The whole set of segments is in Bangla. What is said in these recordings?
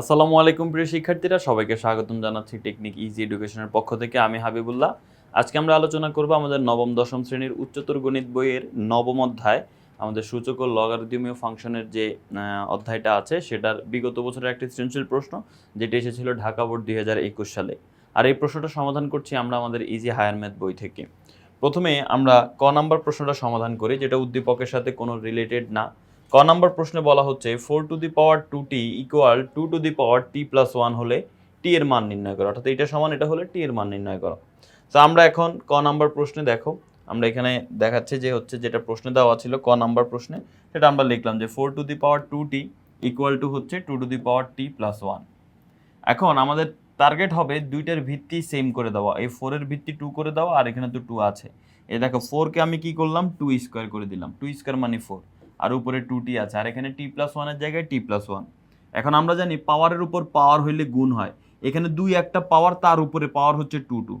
আসসালামু আলাইকুম প্রিয় শিক্ষার্থীরা, সবাইকে স্বাগতম জানাচ্ছি টেকনিক ইজি এডুকেশনের পক্ষ থেকে। আমি হাবিবুল্লাহ। আজকে আমরা আলোচনা করব আমাদের নবম, দশম শ্রেণির উচ্চতর গণিত বইয়ের নবম অধ্যায়। আমাদের সূচক ও লগারিদমীয় ফাংশনের যে অধ্যায়টা আছে, সেটার বিগত বছরের একটি সৃজনশীল প্রশ্ন, যেটি এসেছিল ঢাকা বোর্ড দুই হাজার একুশ সালে। আর এই প্রশ্নটা সমাধান করছি আমরা আমাদের ইজি হায়ার ম্যাথ বই থেকে। প্রথমে আমরা ক নাম্বার প্রশ্নটা সমাধান করি, যেটা উদ্দীপকের সাথে কোনো রিলেটেড না। ক নাম্বার প্রশ্নে বলা হচ্ছে four to the power two T equal to two the power T plus one হলে টি এর মান নির্ণয় করো। অর্থাৎ এটা সমান, এটা হলে টি এর মান নির্ণয় করো। তো আমরা এখন ক নাম্বার প্রশ্নে দেখো। আমরা এখানে দেখাচ্ছে যে হচ্ছে যেটা প্রশ্নে দেওয়া ছিল, ক নাম্বার প্রশ্নে, সেটা আমরা লিখলাম যে four to the power two T equal to হচ্ছে two to the power T plus one এখন আমাদের টার্গেট হবে দুইটার ভিত্তি সেম করে দেওয়া। এই ফোরের ভিত্তি টু করে দেওয়া, আর এখানে তো টু আছে। এই দেখো ফোরকে আমি কি করলাম? টু স্কোয়ার করে দিলাম। টু স্কোয়ার মানে ফোর আর উপরে টু টি আছে। আর এখানে টি প্লাস ওয়ানের জায়গায় টি প্লাস ওয়ান এখন আমরা জানি পাওয়ারের উপর পাওয়ার হইলে গুণ হয়। এখানে দুই একটা পাওয়ার তার উপরে পাওয়ার হচ্ছে টু টু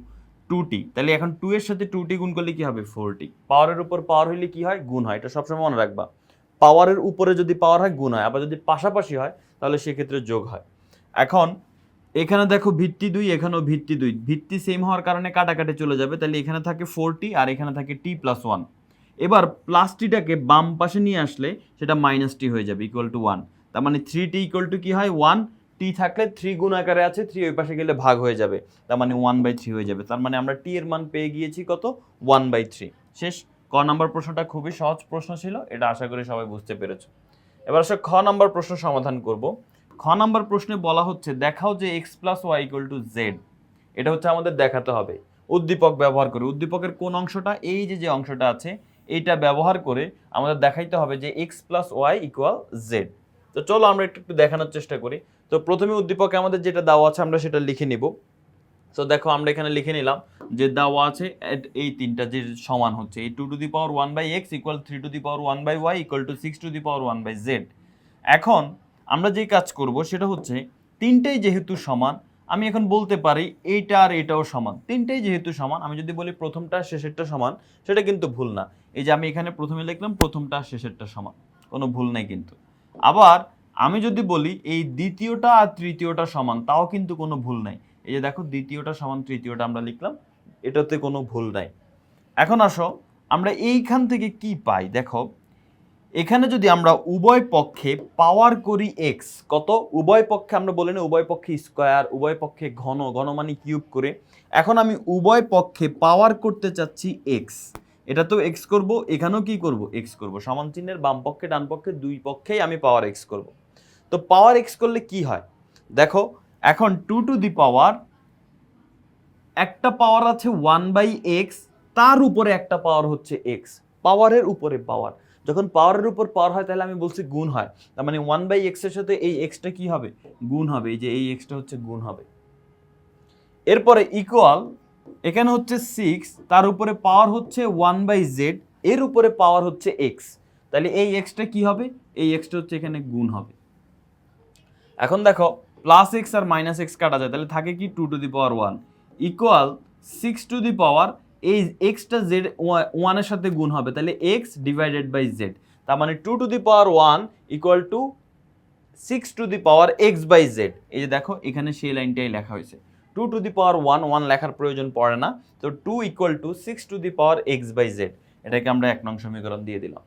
টু টি তাহলে এখন টু এর সাথে টু টি গুণ করলে কি হবে? ফোর টি পাওয়ারের উপর পাওয়ার হইলে কি হয়? গুণ হয়। এটা সবসময় মনে রাখবা। পাওয়ারের উপরে যদি পাওয়ার হয়, গুণ হয়। আবার যদি পাশাপাশি হয়, তাহলে সেক্ষেত্রে যোগ হয়। এখন এখানে দেখো ভিত্তি দুই, এখানেও ভিত্তি দুই। ভিত্তি সেম হওয়ার কারণে কাটাকাটি চলে যাবে। তাহলে এখানে থাকে ফোর টি আর এখানে থাকে টি প্লাস ওয়ান এবার প্লাস টিটাকে বাম পাশে নিয়ে আসলে সেটা মাইনাস টি হয়ে যাবে ইকুয়াল টু ওয়ান তার মানে থ্রি টি ইকুয়াল টু কি হয়? ওয়ান টি থাকলে থ্রি গুণ আকারে আছে থ্রি ওই পাশে গেলে ভাগ হয়ে যাবে। তার মানে ওয়ান বাই থ্রি হয়ে যাবে। তার মানে আমরা টি এর মান পেয়ে গিয়েছি কত? ওয়ান বাই থ্রি শেষ। ক নাম্বার প্রশ্নটা খুবই সহজ প্রশ্ন ছিল, এটা আশা করি সবাই বুঝতে পেরেছ। এবার আসলে খ নাম্বার প্রশ্ন সমাধান করব। খ নম্বর প্রশ্নে বলা হচ্ছে, দেখাও যে X plus Y equal to Z এটা হচ্ছে আমাদের দেখাতে হবে। উদ্দীপক ব্যবহার করে। উদ্দীপকের কোন অংশটা? এই যে যে অংশটা আছে এইটা ব্যবহার করে আমাদের দেখাইতে হবে যে X plus Y equal Z তো চলো আমরা একটু একটু দেখানোর চেষ্টা করি। তো প্রথমে উদ্দীপকে আমাদের যেটা দেওয়া আছে আমরা সেটা লিখে নিব। তো দেখো আমরা এখানে লিখে নিলাম যে দেওয়া আছে এই তিনটা যে সমান হচ্ছে, এই two to the power one by X equal three to the power one by Y equal to six to the power one by Z এখন আমরা যে কাজ করব সেটা হচ্ছে তিনটেই যেহেতু সমান আমি এখন বলতে পারি এইটা আর এটাও সমান। তিনটেই যেহেতু সমান, আমি যদি বলি প্রথমটা শেষেরটা সমান, সেটা কিন্তু ভুল না। এই যে আমি এখানে প্রথমে লিখলাম, প্রথমটা শেষেরটা সমান। কোনো ভুল নেই কিন্তু। আবার আমি যদি বলি এই দ্বিতীয়টা আর তৃতীয়টা সমান, তাও কিন্তু কোনো ভুল নাই। এই যে দেখো, দ্বিতীয়টা সমান, তৃতীয়টা আমরা লিখলাম, এটাতে কোনো ভুল নাই। এখন আসো, আমরা এইখান থেকে কি পাই? দেখো এখানে যদি আমরা উভয় পক্ষে পাওয়ার করি এক্স কত? উভয় পক্ষে আমরা বলি না উভয় পক্ষে স্কোয়ার উভয় পক্ষে ঘন ঘন মানে কিউব করে। এখন আমি উভয় পক্ষে পাওয়ার করতে চাচ্ছি এক্স এটা তো এক্স করব, এখানেও কি করব? এক্স করব। সমান চিহ্নের বাম পক্ষে, ডান পক্ষে, দুই পক্ষেই আমি পাওয়ার এক্স করব। তো পাওয়ার এক্স করলে কি হয়? দেখো, এখন টু টু দি পাওয়ার একটা পাওয়ার আছে ওয়ান বাই এক্স তার উপরে একটা পাওয়ার হচ্ছে এক্স পাওয়ারের উপরে পাওয়ার যখন পাওয়ারের উপর পাওয়ার হয়, তাহলে আমি বলছি গুণ হয়। তার মানে ওয়ান বাই এক্সের সাথে এই এক্সটা কি হবে? গুণ হবে। এই যে এই এক্সটা হচ্ছে গুণ হবে। এরপরে ইকুয়াল এখানে হচ্ছে সিক্স তার উপরে পাওয়ার হচ্ছে ওয়ান বাই জেড এর উপরে পাওয়ার হচ্ছে এক্স তাহলে এই এক্সটা কি হবে? এই এক্সটা হচ্ছে এখানে গুণ হবে। এখন দেখো প্লাস এক্স আর মাইনাস এক্স কাটা যায়। তাহলে থাকে কি? Two to the power one equal six to the power এই এক্সটা জেড ওয়ানের সাথে গুণ হবে, তাহলে এক্স ডিভাইডেড বাই জেড তার মানে two to the power one equal to six to the power X by Z এই যে দেখো, এখানে সেই লাইনটাই লেখা হয়েছে। Two to the power one one লেখার প্রয়োজন পড়ে না। তো two equal to six to the power X by Z এটাকে আমরা এক নং সমীকরণ দিয়ে দিলাম।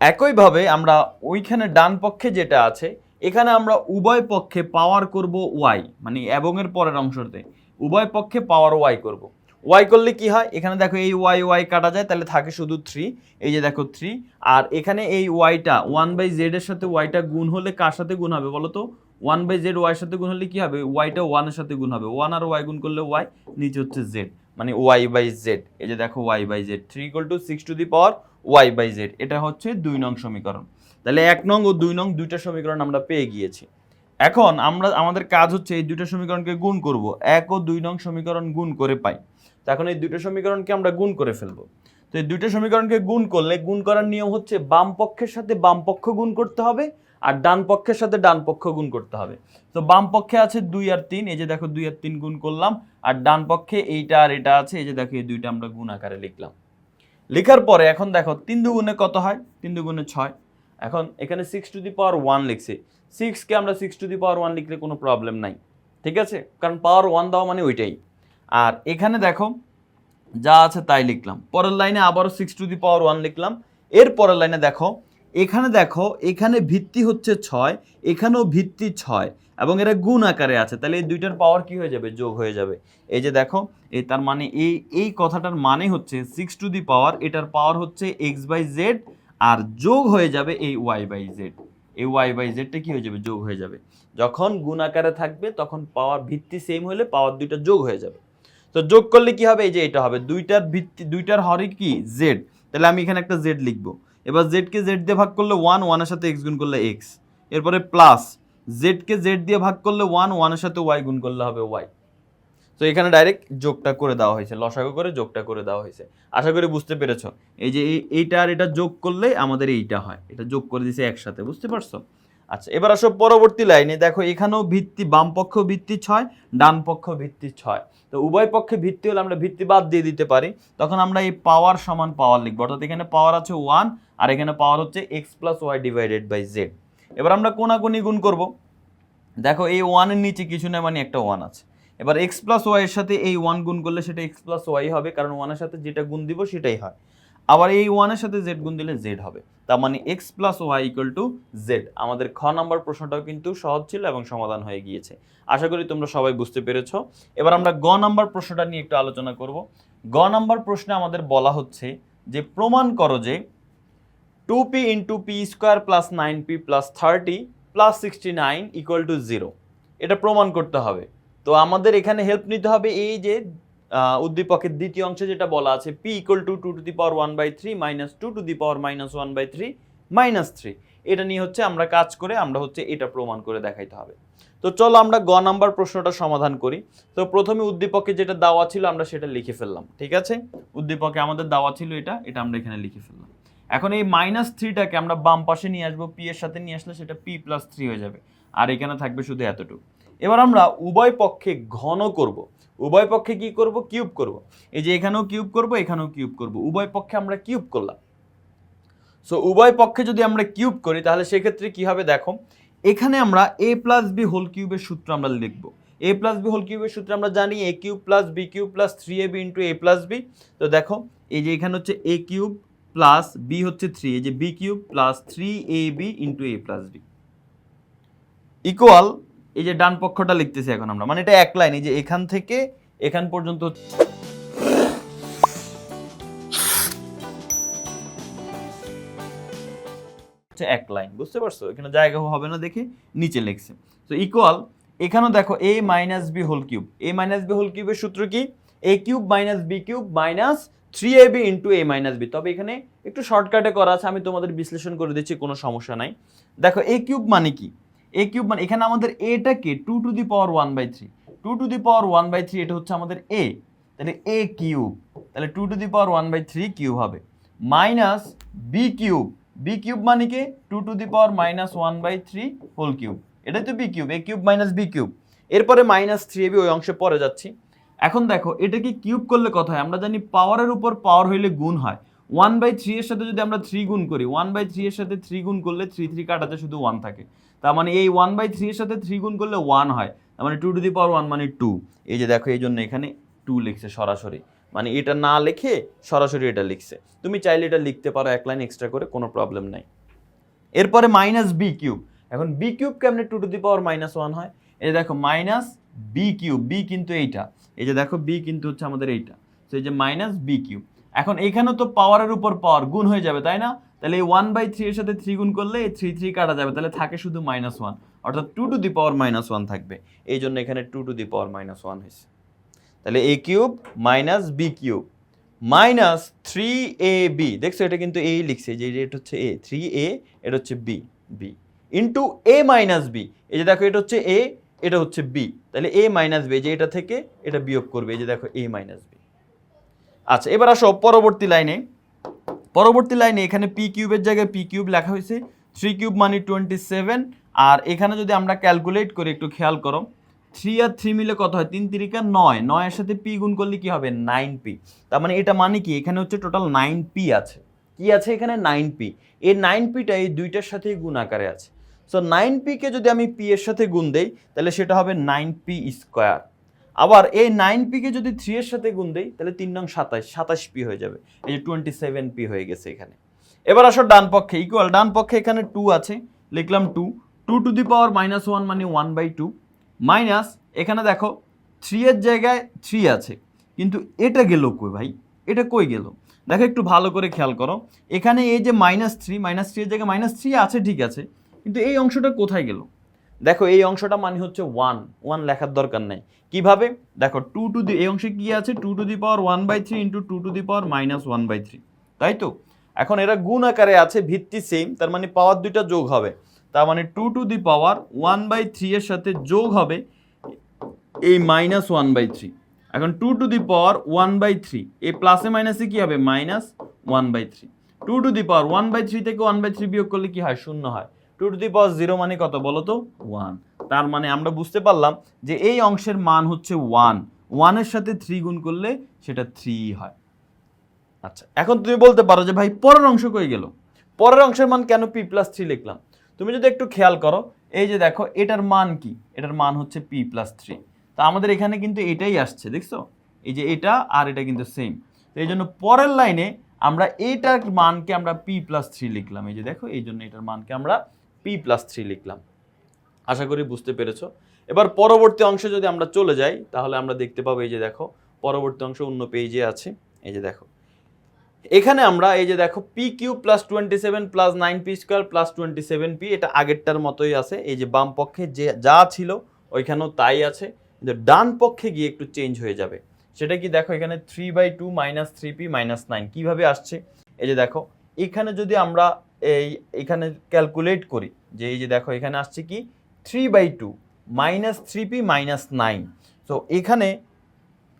একইভাবে আমরা ওইখানে ডান পক্ষে যেটা আছে, এখানে আমরা উভয় পক্ষে পাওয়ার করব ওয়াই মানে এবং এর পরের অংশতে। উভয় পক্ষে পাওয়ার ওয়াই করব। ওয়াই করলে কি হয়? এখানে দেখো এই ওয়াই ওয়াই কাটা যায়, তাহলে থাকে শুধু থ্রি এই যে দেখো থ্রি আর এখানে এই ওয়াইটা ওয়ান বাই জেড এর সাথে ওয়াইটা গুণ হলে কার সাথে গুণ হবে বলো তো? ওয়ান বাই জেড ওয়াইয়ের সাথে গুণ হলে কি হবে? ওয়াইটা ওয়ানের সাথে গুণ হবে। ওয়ান আর ওয়াই গুণ করলে ওয়াই নিচে হচ্ছে জেড মানে ওয়াই বাই জেড এই যে দেখো Y by Z three equal to six to the power Y by Z এটা হচ্ছে দুই নং সমীকরণ। তাহলে এক নং ও দুই নং দুইটা সমীকরণ আমরা পেয়ে গিয়েছি। এখন আমরা, আমাদের কাজ হচ্ছে এই দুইটা সমীকরণকে গুণ করব। এক ও দুই নং সমীকরণ গুণ করে পাই। তো এখন এই দুইটা সমীকরণকে আমরা গুণ করে ফেলব। তো এই দুইটা সমীকরণকে গুণ করলে, গুণ করার নিয়ম হচ্ছে বাম পক্ষের সাথে বাম পক্ষ গুণ করতে হবে আর ডান পক্ষের সাথে ডান পক্ষ গুণ করতে হবে। তো বাম পক্ষে আছে দুই আর তিন, এই যে দেখো দুই আর তিন গুণ করলাম, আর ডান পক্ষে এইটা আর এটা আছে, এই যে দেখো এই দুইটা আমরা গুণ আকারে লিখলাম। লেখার পরে এখন দেখো তিন দুগুণে কত হয়? তিন দুগুণে ছয়। এখন এখানে six to the power one লিখছি। সিক্সকে আমরা six to the power one লিখলে কোনো প্রবলেম নাই। ঠিক আছে? কারণ পাওয়ার ওয়ান দেওয়া মানে ওইটাই। আর এখানে দেখো, যা আছে তাই লিখলাম। পরের লাইনে আবারও six to the power one লিখলাম। এর পরের লাইনে দেখো, এখানে দেখো, এখানে ভিত্তি হচ্ছে ছয়, এখানেও ভিত্তি ছয়, এবং এরা গুণ আকারে আছে। তাহলে এই দুইটার পাওয়ার কি হয়ে যাবে? যোগ হয়ে যাবে। এই যে দেখো এই তার মানে এই এই কথাটার মানে হচ্ছে সিক্স টু দি পাওয়ার এটার পাওয়ার হচ্ছে এক্স বাই জেড আর যোগ হয়ে যাবে এই ওয়াই বাই জেড এই ওয়াই বাই জেডটা কি হয়ে যাবে? যোগ হয়ে যাবে। যখন গুণ আকারে থাকবে, তখন পাওয়ার ভিত্তি সেম হলে পাওয়ার দুইটা যোগ হয়ে যাবে। তো যোগ করলে কি হবে? এই যে এটা হবে। দুইটার ভিত্তি দুইটার হরে কি? জেড তাহলে আমি এখানে একটা জেড লিখব। এবার জেডকে জেড দিয়ে ভাগ করলে ওয়ান ওয়ানের সাথে এক্স গুণ করলে এক্স এরপরে প্লাস জেডকে জেড দিয়ে ভাগ করলে ওয়ান ওয়ানের সাথে ওয়াই গুণ করলে হবে ওয়াই তো এখানে ডাইরেক্ট যোগটা করে দেওয়া হয়েছে। লসাগু করে যোগটা করে দেওয়া হয়েছে। আশা করি বুঝতে পেরেছ। এই যে এই- এইটা আর এটা যোগ করলে আমাদের এইটা হয়। এটা যোগ করে দিছে একসাথে। বুঝতে পারছ? আচ্ছা এবার আসো পরবর্তী লাইনে। দেখো, এখানেও ভিত্তি বাম পক্ষ ভিত্তি ছয় ডান পক্ষ ভিত্তি ছয়। তো উভয় পক্ষে ভিত্তি হলে আমরা ভিত্তি বাদ দিয়ে দিতে পারি। তখন আমরা এই পাওয়ার সমান পাওয়ার লিখব। অর্থাৎ এখানে পাওয়ার আছে ওয়ান, আর এখানে পাওয়ার হচ্ছে X plus Y divided by Z. এবার আমরা কোনাকুনি গুণ করব। দেখো, এই ওয়ানের নিচে কিছু না মানে একটা ওয়ান আছে। এবার এক্স প্লাস ওয়াই এর সাথে এই ওয়ান গুণ করলে সেটা এক্স প্লাস ওয়াই হবে, কারণ ওয়ানের সাথে যেটা গুণ দিব সেটাই হয়। আবার এই ওয়ানের সাথে জেড গুণ দিলে জেড হবে। তার মানে X plus Y equal to Z আমাদের খ নম্বর প্রশ্নটাও কিন্তু সহজ ছিল এবং সমাধান হয়ে গিয়েছে। আশা করি তোমরা সবাই বুঝতে পেরেছ। এবার আমরা গ নম্বর প্রশ্নটা নিয়ে একটু আলোচনা করব। গ নম্বর প্রশ্নে আমাদের বলা হচ্ছে যে, প্রমাণ করো যে two P into P square plus nine P plus thirty plus sixty nine equal to zero এটা প্রমাণ করতে হবে। তো আমাদের এখানে হেল্প নিতে হবে এই যে উদ্দীপকের দ্বিতীয় অংশে যেটা বলা আছে P equal to two to the power one by three minus two to the power minus one by three minus three এটা নিয়ে হচ্ছে আমরা কাজ করে আমরা হচ্ছে এটা প্রমাণ করে দেখাইতে হবে। তো চলো আমরা গ নাম্বার প্রশ্নটা সমাধান করি। তো প্রথমে উদ্দীপকে যেটা দেওয়া ছিল আমরা সেটা লিখে ফেললাম, ঠিক আছে? উদ্দীপকে আমাদের দেওয়া ছিল এটা এটা আমরা এখানে লিখে ফেললাম। এখন এই মাইনাস থ্রিটাকে আমরা বাম পাশে নিয়ে আসব পি এর সাথে নিয়ে আসলে সেটা পি প্লাস থ্রি হয়ে যাবে। আর এখানে থাকবে শুধু এতটুকু। এবার আমরা উভয় পক্ষে ঘন করব। উভয় পক্ষে কি করব? কিউব করব। এই যে এখানেও কিউব করব, এখানেও কিউব করব। উভয় পক্ষে আমরা কিউব করলাম। সো উভয় পক্ষে যদি আমরা কিউব করি, তাহলে সেক্ষেত্রে কি হবে দেখো, এখানে আমরা এ প্লাস বি হোল কিউবের সূত্র আমরা লিখব। এ প্লাস বি হোল কিউবের সূত্র আমরা জানি A cube plus B cube plus three A B into A plus B তো দেখো, এই যে এখানে হচ্ছে এ কিউব প্লাস বি হচ্ছে থ্রি এই যে B cube plus three A B into A plus B equal এই যে ডান পক্ষটা লিখতেছি এখন আমরা। মানে এটা এক লাইন, এই যে এখান থেকে এখান পর্যন্ত এক লাইন, বুঝতে পারছ? এখানে জায়গা হবে না দেখে নিচে লিখছে। তো ইকুয়াল এখানেও দেখো A minus B whole cube A minus B whole কিউবের সূত্র কি? A cube minus B cube minus three A B into A minus B তবে এখানে একটু শর্টকাটে করা আছে, আমি তোমাদের বিশ্লেষণ করে দিচ্ছি, কোনো সমস্যা নাই। দেখো এ কিউব মানে কি? এ কিউব মানে এখানে আমাদের এটা কে? Two to the power one by three two to the power one by three এটা হচ্ছে আমাদের এ তাহলে এ কিউব তাহলে two to the power one by three cube হবে। Minus B cube B cube মানে কি? Two to the power minus one by three whole cube এটাই তো B cube A cube minus B cube এরপরে মাইনাস থ্রি এবি ওই অংশে পরে যাচ্ছি। এখন দেখো এটাকে কিউব করলে কথা হয়? আমরা জানি পাওয়ারের উপর পাওয়ার হইলে গুণ হয়। ওয়ান বাই থ্রি এর সাথে যদি আমরা থ্রি গুণ করি ওয়ান বাই থ্রি এর সাথে থ্রি গুণ করলে থ্রি থ্রি কাটাতে শুধু ওয়ান থাকে। তার মানে এই ওয়ান বাই থ্রি এর সাথে থ্রি গুণ করলে ওয়ান হয়। তার মানে two to the power one মানে টু এই যে দেখো, এই জন্য এখানে টু লিখছে সরাসরি। মানে এটা না লিখে সরাসরি এটা লিখছে। তুমি চাইলে এটা লিখতে পারো এক লাইন এক্সট্রা করে, কোনো প্রবলেম নাই। এরপরে মাইনাস বি কিউব এখন বি কিউব কেমনে two to the power minus one হয়? এই যে দেখো মাইনাস বি কিউব বি কিন্তু এইটা। এই যে দেখো বি কিন্তু হচ্ছে আমাদের এইটা। তো এই যে মাইনাস বি কিউব এখন এখানেও তো পাওয়ারের উপর পাওয়ার গুণ হয়ে যাবে, তাই না? তাহলে এই ওয়ান বাই থ্রি এর সাথে থ্রি গুণ করলে এই থ্রি থ্রি কাটা যাবে, তাহলে থাকে শুধু মাইনাস ওয়ান অর্থাৎ two to the power minus one থাকবে। এই জন্য এখানে two to the power minus one হয়েছে। তাহলে A cube minus B cube minus three A B দেখছ এটা কিন্তু এই লিখছে যে এটা হচ্ছে এ থ্রি এ এটা হচ্ছে B B into A minus B এই যে দেখো এটা হচ্ছে এ এটা হচ্ছে বি তাহলে এ মাইনাস বি যে এটা থেকে এটা বিয়োগ করবে, এই যে দেখো এ মাইনাস বি আচ্ছা এবার আসো পরবর্তী লাইনে। পরবর্তী লাইনে এখানে পি কিউবের জায়গায় পি কিউব লেখা হয়েছে। থ্রি কিউব মানে টোয়েন্টি সেভেন আর এখানে যদি আমরা ক্যালকুলেট করি, একটু খেয়াল করো। থ্রি আর থ্রি মিলে কত হয়? তিন তিরিকা নয়। নয়ের সাথে পি গুণ করলে কি হবে? নাইন পি তার মানে এটা মানে কি? এখানে হচ্ছে টোটাল নাইন পি আছে। কি আছে এখানে? নাইন পি এই নাইন পিটা এই দুইটার সাথেই গুণ আকারে আছে। সো নাইন পিকে যদি আমি পি এর সাথে গুণ দেই, তাহলে সেটা হবে নাইন পি স্কোয়ার আবার এই নাইন পিকে যদি থ্রি এর সাথে গুণ দেই, তাহলে তিন নং সাতাশ সাতাশ পি হয়ে যাবে। এই যে টোয়েন্টি সেভেন পি হয়ে গেছে এখানে। এবার আসো ডান পক্ষে। ইকুয়াল ডান পক্ষে এখানে টু আছে। লিখলাম two two to the power minus one মানে ওয়ান বাই টু মাইনাস এখানে দেখো থ্রি এর জায়গায় থ্রি আছে। কিন্তু এটা গেল কই ভাই? এটা কই গেল? দেখো একটু ভালো করে খেয়াল করো। এখানে এই যে মাইনাস থ্রি মাইনাস থ্রি এর জায়গায় মাইনাস থ্রি আছে, ঠিক আছে। কিন্তু এই অংশটা কোথায় গেল? দেখো, এই অংশটা মানে হচ্ছে ওয়ান ওয়ান লেখার দরকার নেই। কীভাবে? দেখো টু টু দি এই অংশে কি আছে? Two to the power one by three into two to the power minus one by three তাই তো? এখন এরা গুণ আকারে আছে, ভিত্তি সেম তার মানে পাওয়ার দুইটা যোগ হবে। তার মানে two to the power one by three এর সাথে যোগ হবে এই মাইনাস ওয়ান বাই থ্রি এখন two to the power one by three এই প্লাসে মাইনাসে কি হবে? Minus one by three two to the power one by three থেকে ওয়ান বাই থ্রি বিয়োগ করলে কি হয়? শূন্য হয়। Two to the power zero মানে কত বলো তো? ওয়ান তার মানে আমরা বুঝতে পারলাম যে এই অংশের মান হচ্ছে ওয়ান ওয়ানের সাথে থ্রি গুণ করলে সেটা থ্রি হয়। আচ্ছা এখন তুমি বলতে পারো যে ভাই, পরের অংশ কই গেল? পরের অংশের মান কেন পি প্লাস থ্রি লিখলাম? তুমি যদি একটু খেয়াল করো, এই যে দেখো, এটার মান কি? এটার মান হচ্ছে পি প্লাস থ্রি তা আমাদের এখানে কিন্তু এটাই আসছে, দেখছ? এই যে এটা আর এটা কিন্তু সেম তো এই জন্য পরের লাইনে আমরা এইটার মানকে আমরা পি প্লাস থ্রি লিখলাম। এই যে দেখো, এই জন্য এটার মানকে আমরা পি প্লাস থ্রি লিখলাম। আশা করি বুঝতে পেরেছ। এবার পরবর্তী অংশে যদি আমরা চলে যাই, তাহলে আমরা দেখতে পাবো এই যে দেখো, পরবর্তী অংশ অন্য পেজে আছে। এই যে দেখো। এখানে আমরা এই যে দেখো P Q plus twenty seven plus nine P square plus twenty seven P এটা আগেরটার মতোই আছে। এই যে বাম পক্ষে যে যা ছিল, ওইখানেও তাই আছে। কিন্তু ডান পক্ষে গিয়ে একটু চেঞ্জ হয়ে যাবে। সেটা কি দেখো, এখানে three by two minus three P minus nine কীভাবে আসছে? এই যে দেখো, এখানে যদি আমরা এই, এখানে ক্যালকুলেট করি। যে এই যে দেখো, এখানে আসছে কি? Three by two minus three P minus nine তো এখানে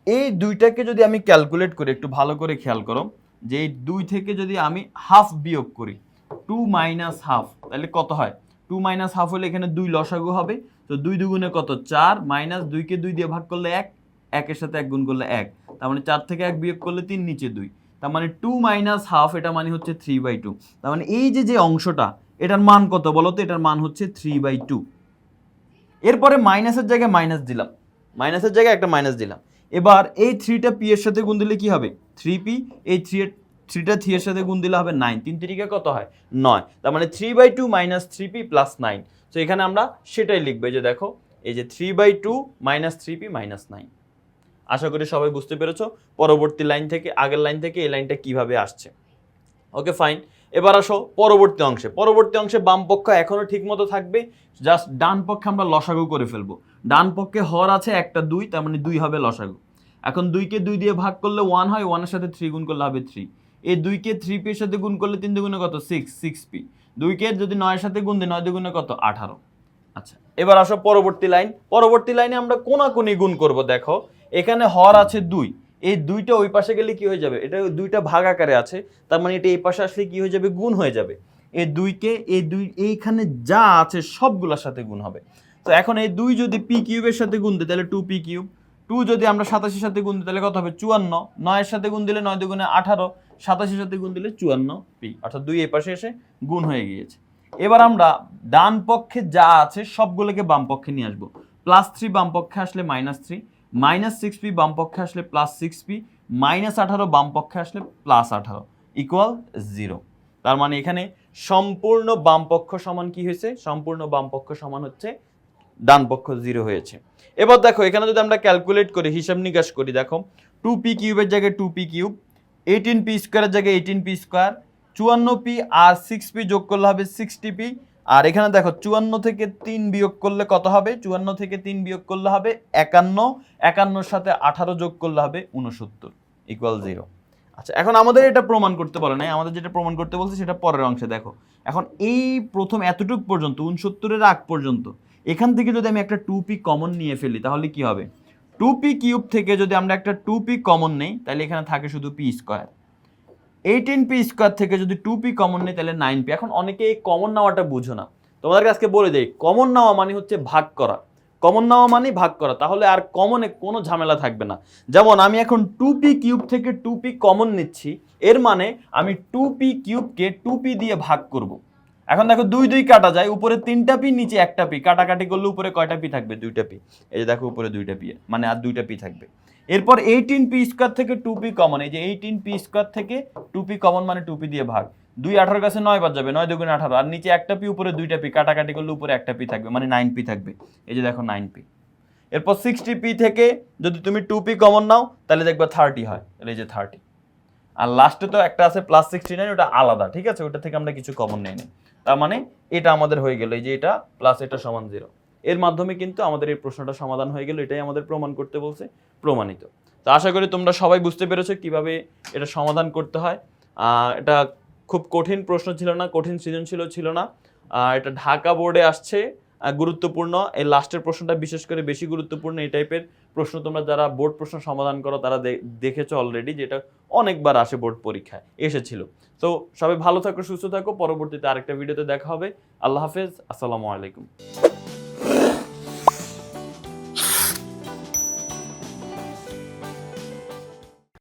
এই দুইটাকে যদি আমি ক্যালকুলেট করি, একটু ভালো করে খেয়াল করো, যে এই দুই থেকে যদি আমি হাফ বিয়োগ করি টু মাইনাস হাফ তাহলে কত হয়? টু মাইনাস হাফ হলে এখানে দুই লসাগু হবে। তো দুই দুগুণে কত? চার মাইনাস দুইকে দুই দিয়ে ভাগ করলে এক, একের সাথে এক গুণ করলে এক। তার মানে চার থেকে এক বিয়োগ করলে তিন, নিচে দুই। তার মানে টু মাইনাস হাফ এটা মানে হচ্ছে থ্রি বাই টু তার মানে এই যে যে অংশটা, এটার মান কত বলো তো? এটার মান হচ্ছে থ্রি বাই টু এরপরে মাইনাসের জায়গায় মাইনাস দিলাম। মাইনাসের জায়গায় একটা মাইনাস দিলাম। এবার এই থ্রিটা পি এর সাথে গুণ দিলে কি হবে? থ্রি পি এই থ্রি থ্রিটা থ্রি এর সাথে গুণ দিলে হবে নাইন তিন তিরিকে কত হয়? নয়। তার মানে three by two minus three P plus nine তো এখানে আমরা সেটাই লিখব। যে দেখো, এই যে three by two minus three P minus nine আশা করি সবাই বুঝতে পেরেছ, পরবর্তী লাইন থেকে, আগের লাইন থেকে এই লাইনটা কীভাবে আসছে। ওকে ফাইন এবার আসো পরবর্তী অংশে। পরবর্তী অংশে বাম পক্ষ এখনও ঠিকমতো থাকবে। জাস্ট ডান পক্ষে আমরা লসাগু করে ফেলব। ডান পক্ষে হর আছে একটা দুই, তার মানে দুই হবে লসাগু। এখন দুইকে দুই দিয়ে ভাগ করলে ওয়ান হয় ওয়ানের সাথে থ্রি গুণ করলে হবে থ্রি এই দুইকে থ্রি পির সাথে গুণ করলে তিন দুগুণে কত? সিক্স সিক্স পি দুইকে যদি নয়ের সাথে গুণ দিই, নয় দুগুণে কত? আঠারো। আচ্ছা এবার আসো পরবর্তী লাইন। পরবর্তী লাইনে আমরা কোনাকুনি গুণ করব, দেখো। এখানে হর আছে দুই। এই দুইটা ওই পাশে গেলে কি হয়ে যাবে? এটা দুইটা ভাগ আকারে আছে, তার মানে এটা এই পাশে আসলে কি হয়ে যাবে? গুণ হয়ে যাবে। এই দুইকে, এই দুই, এইখানে যা আছে সবগুলোর সাথে গুণ হবে। তো এখন এই দুই যদি পি কিউবের সাথে গুণ দিই তাহলে টু পি কিউব। টু যদি আমরা সাতাশের সাথে গুণ দিই, তাহলে কত হবে? চুয়ান্ন। নয়ের সাথে গুণ দিলে নয় দুগুণে আঠারো। সাতাশের সাথে গুণ দিলে চুয়ান্ন পি। অর্থাৎ দুই এই পাশে এসে গুণ হয়ে গিয়েছে। এবার আমরা ডান পক্ষে যা আছে, সবগুলোকে বাম পক্ষে নিয়ে আসব। প্লাস থ্রি বাম পক্ষে আসলে minus three. Minus six P বাম পক্ষে আসলে প্লাস সিক্স পি মাইনাস আঠারো বাম পক্ষে আসলে প্লাস আঠারো ইকুয়াল জিরো তার মানে এখানে সম্পূর্ণ বাম পক্ষ সমান কি হয়েছে? সম্পূর্ণ বাম পক্ষ সমান হচ্ছে ডান পক্ষ জিরো হয়েছে। এবার দেখো, এখানে যদি আমরা ক্যালকুলেট করি, হিসাব নিকাশ করি, দেখো টু পি কিউবের জায়গায় two P cube eighteen P স্কোয়ারের জায়গায় এইটিন পি স্কোয়ার চুয়ান্ন পি আর সিক্স পি যোগ করলে হবে সিক্সটি পি আর এখানে দেখো, চুয়ান্ন থেকে তিন বিয়োগ করলে কত হবে? চুয়ান্ন থেকে তিন বিয়োগ করলে হবে একান্ন। একান্নর সাথে আঠারো যোগ করলে হবে উনসত্তর ইকুয়াল জিরো আচ্ছা এখন আমাদের এটা প্রমাণ করতে বলে নাই। আমাদের যেটা প্রমাণ করতে বলছে সেটা পরের অংশে দেখো। এখন এই প্রথম এতটুক পর্যন্ত উনসত্তরের আগ পর্যন্ত, এখান থেকে যদি আমি একটা টু পি কমন নিয়ে ফেলি, তাহলে কি হবে? টু পি কিউব থেকে যদি আমরা একটা টু পি কমন নেই, তাহলে এখানে থাকে শুধু P square eighteen P square থেকে যদি টু পি কমন নেই, তাহলে নাইন পি এখন অনেকে এই কমন নেওয়াটা বুঝো না। তোমাদের আজকে বলে দেই কমন নেওয়া মানে হচ্ছে ভাগ করা। কমন নেওয়া মানে ভাগ করা। তাহলে আর কমনে কোনো ঝামেলা থাকবে না। যেমন আমি এখন টু পি কিউব থেকে টু পি কমন নিচ্ছি, এর মানে আমি টু পি কিউবকে টু পি দিয়ে ভাগ করব। এখন দেখো দুই দুই কাটা যায়, উপরে তিনটা পি নিচে একটা পি কাটাকাটি করলে উপরে কয়টা পি থাকবে? দুইটা পি এই যে দেখো উপরে দুইটা পি মানে আর দুইটা পি থাকবে। এরপর এইটিন পি স্কোয়ার থেকে টু পি কমন এই যে এইটিন পি স্কোয়ার থেকে টু পি কমন মানে টু পি দিয়ে ভাগ। দুই আঠারোর কাছে নয় বাদ যাবে, নয় দুগুণ আঠারো। আর নিচে একটা পি উপরে দুইটা পি কাটাকাটি করলে উপরে একটা পি থাকবে মানে নাইন পি থাকবে। এই যে দেখো নাইন পি এরপর সিক্সটি পি থেকে যদি তুমি টু পি কমন নাও, তাহলে দেখবে থার্টি হয় এই যে থার্টি আর লাস্টে তো একটা আছে প্লাস সিক্সটি নাইন ওটা আলাদা, ঠিক আছে? ওটা থেকে আমরা কিছু কমন নেই। তার মানে এটা আমাদের হয়ে গেল, এই যে এটা প্লাস এটা সমান জিরো এর মাধ্যমে কিন্তু আমাদের এই প্রশ্নটা সমাধান হয়ে গেল, এটাই আমাদের প্রমাণ করতে বলছে, প্রমাণিত। তো আশা করি তোমরা সবাই বুঝতে পেরেছ কীভাবে এটা সমাধান করতে হয়। এটা খুব কঠিন প্রশ্ন ছিল না, কঠিন সৃজনশীল ছিল না। এটা ঢাকা বোর্ডে আসছে গুরুত্বপূর্ণ। এই লাস্টের প্রশ্নটা বিশেষ করে বেশি গুরুত্বপূর্ণ এই টাইপের প্রশ্ন তোমরা যারা বোর্ড প্রশ্ন সমাধান করো, তারা দেখেছ অলরেডি যেটা অনেকবার আসে বোর্ড পরীক্ষায়, এসেছিল। তো সবাই ভালো থাকো, সুস্থ থাকো, পরবর্তীতে আরেকটা ভিডিওতে দেখা হবে। আল্লাহ হাফেজ, আসসালামু আলাইকুম।